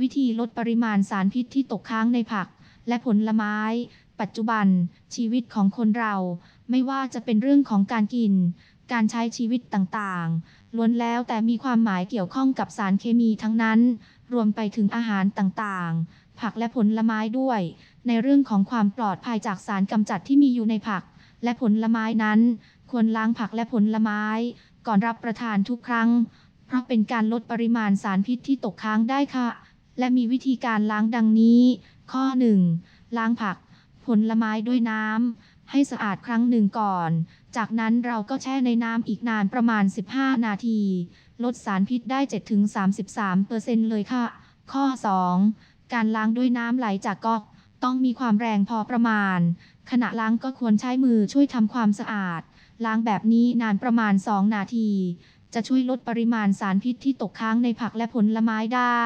วิธีลดปริมาณสารพิษที่ตกค้างในผัก และผลไม้ ปัจจุบัน ชีวิตของคนเรา ไม่ว่าจะเป็นเรื่องของการกิน การใช้ชีวิตต่างๆ ล้วนแล้วแต่มีความหมายเกี่ยวข้องกับสารเคมีทั้งนั้น รวมไปถึงอาหารต่างๆ ผักและผลไม้ด้วย ในเรื่องของความปลอดภัยจากสารกำจัดที่มีอยู่ในผัก และผลไม้นั้น ควรล้างผักและผลไม้ ก่อนรับประทานทุกครั้ง เพราะเป็นการลดปริมาณสารพิษที่ตกค้างได้ค่ะ และมีวิธีการล้างดังนี้ ข้อ 1. ล้างผัก ผลไม้ด้วยน้ำให้สะอาดครั้งหนึ่งก่อน จากนั้นเราก็แช่ในน้ำอีกนานประมาณ 15 นาที ลดสารพิษได้ 7-33%เลยค่ะ ข้อ 2. การล้างด้วยน้ำไหลจากก๊อกต้องมีความแรงพอประมาณ ขณะล้างก็ควรใช้มือช่วยทำความสะอาด ล้างแบบนี้นานประมาณ 2 นาที จะช่วยลดปริมาณสารพิษที่ตกค้างในผักและผลไม้ได้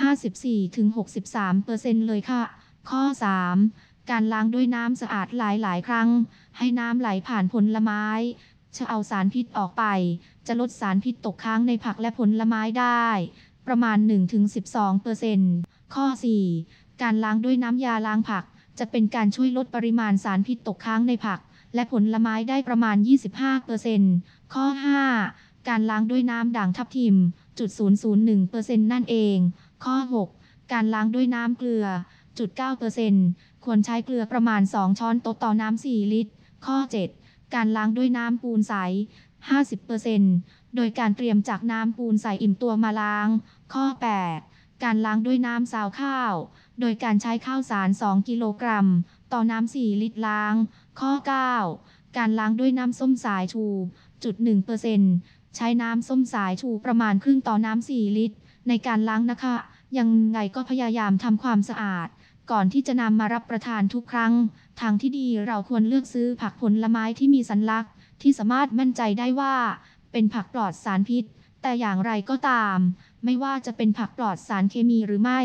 54-63%เลยค่ะ ข้อ 3. การล้างด้วยน้ำสะอาดหลาย ๆ ครั้ง ให้น้ำไหลผ่านผลไม้จะเอาสารพิษออกไป จะลดสารพิษตกค้างในผักและผลไม้ได้ ประมาณ 1-12%ข้อ 4. การล้างด้วยน้ำยาล้างผัก จะเป็นการช่วยลดปริมาณสารพิษตกค้างในผัก และผลไม้ได้ประมาณ 25%ข้อ 5. การล้างด้วยน้ำด่างทับทิม จุด001%นั่นเอง ข้อ 6. การล้างด้วยน้ำเกลือจุด9%ควรใช้เกลือประมาณ 2 ช้อนโต๊ะต่อน้ำ 4 ลิตร ข้อ 7. การล้างด้วยน้ำปูนใส 50%โดยการเตรียมจากน้ำปูนใสอิ่มตัวมาล้าง ข้อ 8. การล้างด้วยน้ำซาวข้าว โดยการใช้ข้าวสาร 2 กิโลกรัม ต่อน้ำ 4 ลิตรล้าง ข้อ 9. การล้างด้วยน้ำส้มสายชู จุด1%ใช้น้ำส้มสายชูประมาณครึ่งต่อน้ำ 4 ลิตร ในการล้างนะคะ ยังไงก็พยายามทำความสะอาด ก่อนที่จะนำมารับประทานทุกครั้ง ทางที่ดีเราควรเลือกซื้อผักผลไม้ที่มีสัญลักษณ์ ที่สามารถมั่นใจได้ว่า เป็นผักปลอดสารพิษ แต่อย่างไรก็ตาม ไม่ว่าจะเป็นผักปลอดสารเคมีหรือไม่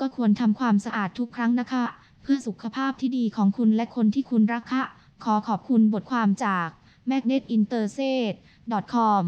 ก็ควรทำความสะอาดทุกครั้งนะคะ เพื่อสุขภาพที่ดีของคุณและคนที่คุณรักค่ะขอขอบคุณบทความจาก magnetinterset.com